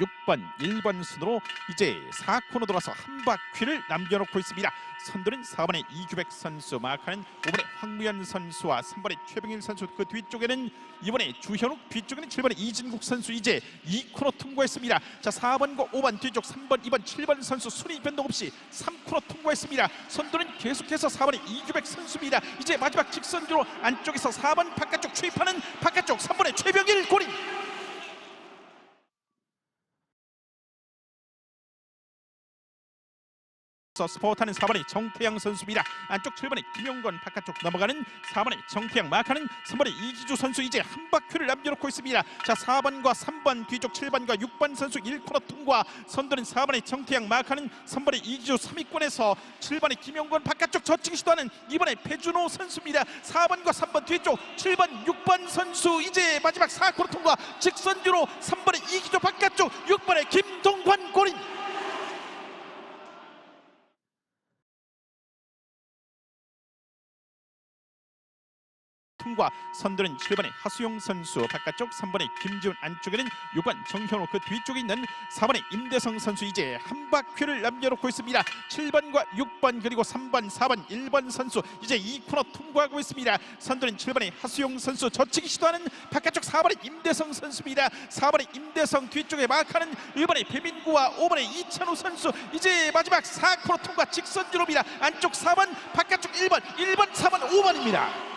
6번, 1번 순으로 이제 4코너 돌아서 한 바퀴를 남겨놓고 있습니다. 선두는 4번의 이규백 선수, 마카는 5번의 황무현 선수와 3번의 최병일 선수 그 뒤쪽에는 이번에 주현욱 뒤쪽에는 7번의 이진국 선수 이제 2코너 통과했습니다. 자 4번과 5번 뒤쪽 3번, 2번, 7번 선수 순위 변동 없이 3코너 통과했습니다. 선두는 계속해서 4번의 이규백 선수입니다. 이제 마지막 직선주로 안쪽에서 4번 바깥쪽 추입하는 바깥쪽 3번의 최병일 고리 서 스포트하는 4번의 정태양 선수입니다. 안쪽 7번의 김용건 바깥쪽 넘어가는 4번의 정태양 마카는 3번의 이기주 선수 이제 한 바퀴를 남겨놓고 있습니다. 자 4번과 3번 뒤쪽 7번과 6번 선수 1코너 통과 선두는 4번의 정태양 마카는 3번의 이기주 3위권에서 7번의 김용건 바깥쪽 저칭 시도하는 이번에 배준호 선수입니다. 4번과 3번 뒤쪽 7번 6번 선수 이제 마지막 4코너 통과 직선주로 3번의 이기주 바깥쪽 6번의 김동관 골인 통과 선두는 7번의 하수용 선수 바깥쪽 3번의 김지훈 안쪽에는 6번 정현호 그 뒤쪽에 있는 4번의 임대성 선수. 이제 한 바퀴를 남겨놓고 있습니다. 7번과 6번 그리고 3번 4번 1번 선수. 이제 2코너 통과하고 있습니다. 선두는 7번의 하수용 선수. 저치기 시도하는 바깥쪽 4번의 임대성 선수입니다. 4번의 임대성 뒤쪽에 마크하는 1번의 배민구와 5번의 이찬호 선수. 이제 마지막 4코너 통과 직선주로입니다. 안쪽 4번 바깥쪽 1번 1번 4번 5번입니다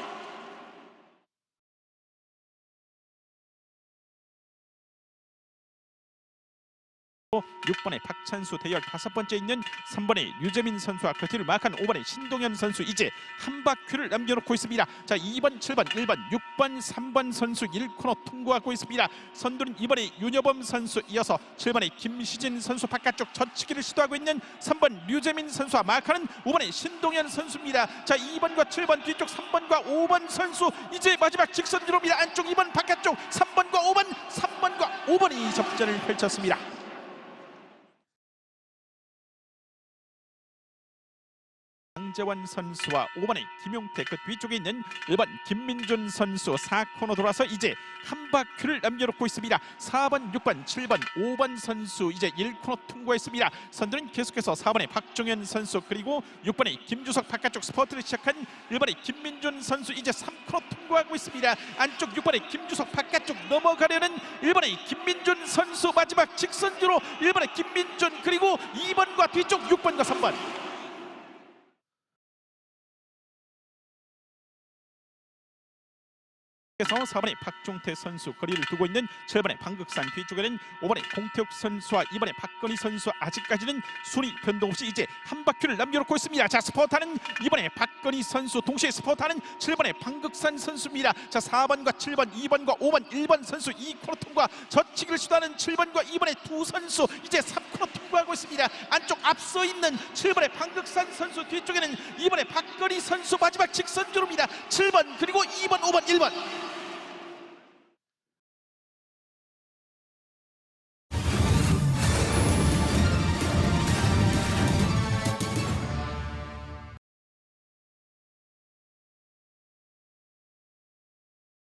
6번의 박찬수 대열 다섯 번째 있는 3번의 류재민 선수와 그 뒤를 마크한 5번의 신동현 선수 이제 한 바퀴를 남겨놓고 있습니다. 자 2번, 7번, 1번, 6번, 3번 선수 1코너 통과하고 있습니다. 선두는 2번의 윤여범 선수 이어서 7번의 김시진 선수 바깥쪽 젖히기를 시도하고 있는 3번 류재민 선수와 마크하는 5번의 신동현 선수입니다. 자 2번과 7번 뒤쪽 3번과 5번 선수 이제 마지막 직선주로입니다. 안쪽 2번 바깥쪽 3번과 5번 3번과 5번이 접전을 펼쳤습니다. 강재원 선수와 5번의 김용태 그 뒤쪽에 있는 1번 김민준 선수 4코너 돌아서 이제 한 바퀴를 남겨놓고 있습니다. 4번, 6번, 7번, 5번 선수 이제 1코너 통과했습니다. 선두는 계속해서 4번의 박종현 선수 그리고 6번의 김주석 바깥쪽 스퍼트를 시작한 1번의 김민준 선수 이제 3코너 통과하고 있습니다. 안쪽 6번의 김주석 바깥쪽 넘어가려는 1번의 김민준 선수 마지막 직선주로 1번의 김민준 그리고 2번과 뒤쪽 6번과 3번 그래서 4번의 박종태 선수 거리를 두고 있는 7번의 방극산 뒤쪽에는 5번의 공태욱 선수와 2번의 박건희 선수 아직까지는 순위 변동 없이 이제 한 바퀴를 남겨놓고 있습니다. 자 스포타는 2번의 박건희 선수 동시에 스포타는 7번의 방극산 선수입니다. 자 4번과 7번 2번과 5번 1번 선수 2코너 통과 젖히기를 시도하는 7번과 2번의 두 선수 이제 3코너 통과하고 있습니다. 안쪽 앞서 있는 7번의 방극산 선수 뒤쪽에는 2번의 박건희 선수 마지막 직선주로입니다. 7번 그리고 2번 5번 1번